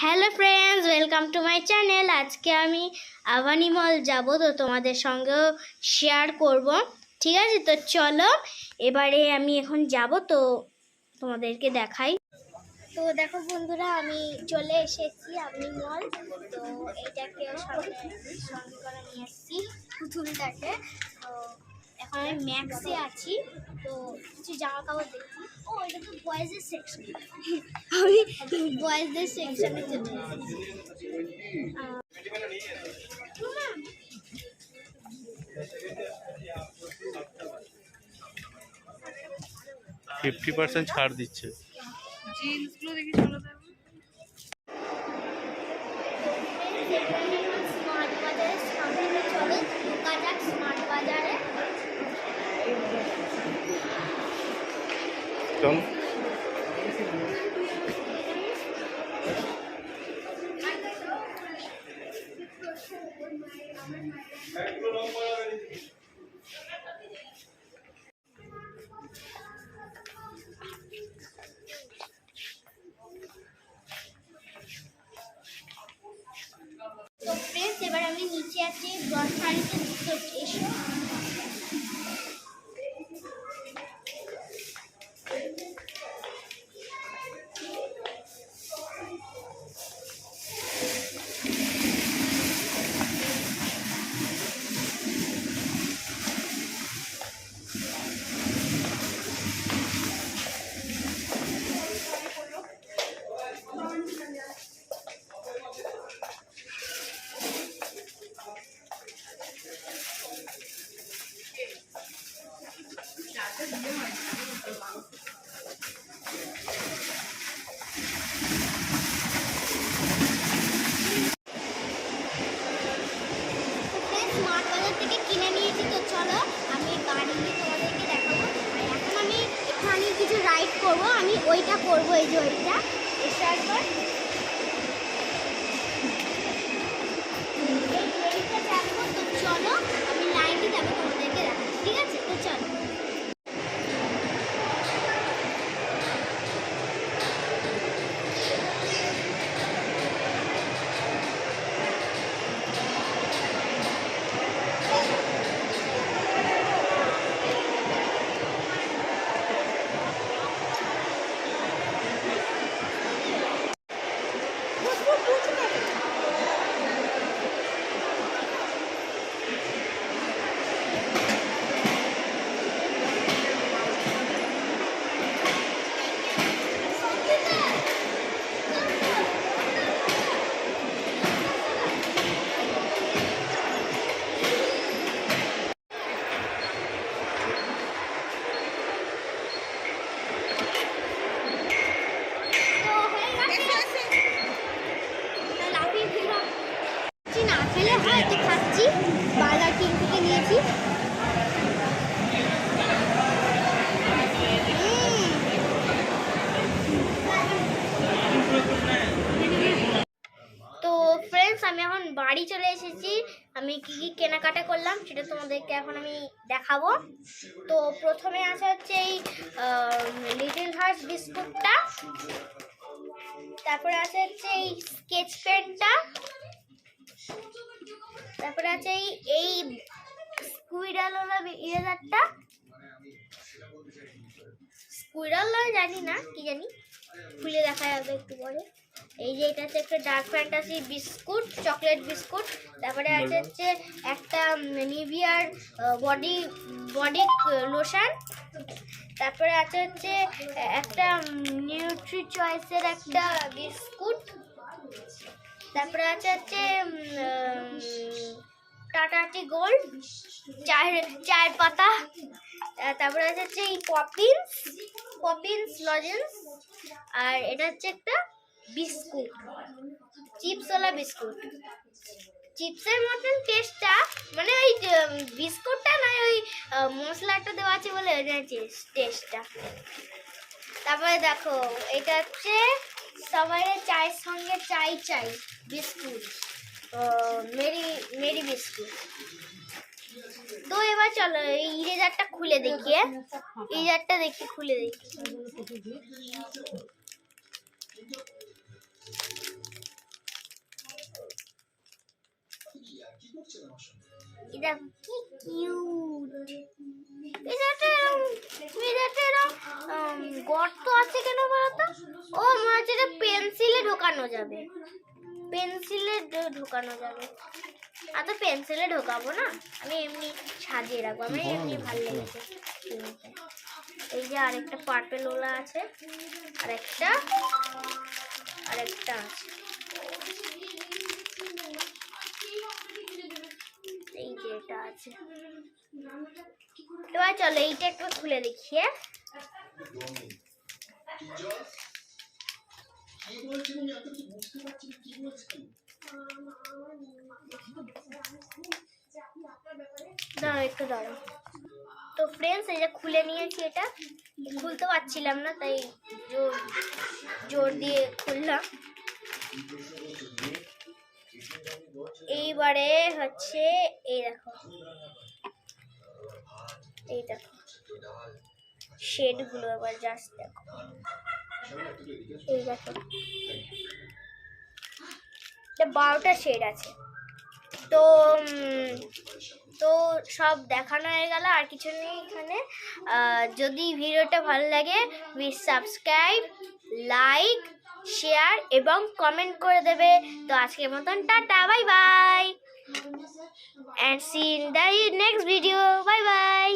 Hello friends, welcome to my channel. আজকে আমি আবানি মল যাব, তো তোমাদের সঙ্গেও শেয়ার করব। ঠিক আছে? তো চলো, এবারে আমি এখন যাব, তো তোমাদেরকে দেখাই। তো দেখো বন্ধুরা, আমি চলে এসেছি আবানি মল। তো এইটাকে সঙ্গে করে নিয়ে এসেছি পুতুলটাকে। তো এখন আমি ম্যাক্সে আছি। তো কিছু জামা কাপড় দেখছি ও এটা তো বয়েজের সেকশন আমি বয়েজদের সেকশনে চলে ফিফটি পার্সেন্ট ছাড় দিচ্ছে। জিন্সগুলো দেখি চলো তো এখন। স্মার্ট বাজারের সামনে চলো ঢোকা যাক স্মার্ট বাজারে ফ্রেন্ডস এবার আমি নিচে আছি গ্রসারিতে কিছু রাইড করব আমি ওইটা করব এই যে ওইটা স্টার্ট কর এই ট্রেনটা দেখো তো চলো আমি লাইনে যাব তোমাদেরকে দেখাবো ঠিক আছে তো চলো তো হয়ে গেছে তা লাফিয়ে ফেলো খাচ্ছি না খেলে হয় খাচ্ছি বার্গার কিং থেকে নিয়েছি। তো ফ্রেন্ডস আমি এখন বাড়ি চলে এসেছি। আমি কি কি কেনাকাটা করলাম সেটা তোমাদেরকে এখন আমি দেখাবো। তো প্রথমে আসা হচ্ছে এই লিটল হার্স বিস্কুটটা তারপরে আসা হচ্ছে এই স্কেচ পেনটা তারপরে আছে এই এই স্কুইডালওয়ালা ইরেজারটা। স্কুইডাল জানি না কি জানি। খুলে দেখা যাবে একটু পরে। এই যে এটা হচ্ছে একটা dark fantasy biscuit chocolate biscuit. তারপরে আছে হচ্ছে একটা নিভিয়ার বডি বডি লোশন তারপরে আছে হচ্ছে একটা নিউট্রি চয়েসের একটা বিস্কুট। তারপরে আছে হচ্ছে টাটা টি গোল্ড, চায়ের চায়ের পাতা তারপরে আছে হচ্ছে এই পপিন্স পপিন্স লজেন্স, আর এটা হচ্ছে একটা বিস্কুট, চিপসওয়ালা বিস্কুট। চিপসের মতন টেস্টটা মানে ওই বিস্কুটটা না, ওই মশলাটা দেওয়া আছে বলে টেস্টটা তারপরে দেখো, এটা হচ্ছে সবাই চায়ের সঙ্গে চাই চাই, বিস্কুট মেরি মেরি বিস্কুট। তো এবার চলো, এই ইরেজারটা খুলে দেখিয়ে হ্যাঁ? ইরেজারটা দেখি, খুলে দেখি। কি আমার সঙ্গে এটাতে এরকম উম, গর্ত আছে কেন বলতো? ও মনে হচ্ছে এটা পেন্সিলে ঢোকানো যাবে। পেন্সিলে ঢোকানো যাবে। আর তো পেন্সিলে ঢোকাবো না। আমি এমনি সাজিয়ে রাখব। আমি এমনি ভালো লেগেছে। এই যে আরেকটা পার্পেল ওলা আছে। আরেকটা আরেকটা আছে এই যে এটা আছে। এবার চলো এইটা একটু খুলে দেখি হ্যাঁ? দাঁড়াও একটু, দাঁড়াও। তো ফ্রেন্ডস এই যে খুলে নিয়েছি এটা। খুলতে পারছিলাম না, তাই জোর জোর দিয়ে খুললাম। এইবারে হচ্ছে এই দেখো। এই দেখো। শেডগুলো এবার জাস্ট দেখো। এই দেখো। বারোটা শেড আছে। তো তো সব দেখানো হয়ে গেল। আর কিছু নেই এখানে। যদি ভিডিওটা ভালো লাগে প্লিজ সাবস্ক্রাইব লাইক শেয়ার এবং কমেন্ট করে দেবে। তো আজকের মতন tata, bye bye. And see in the next video bye bye.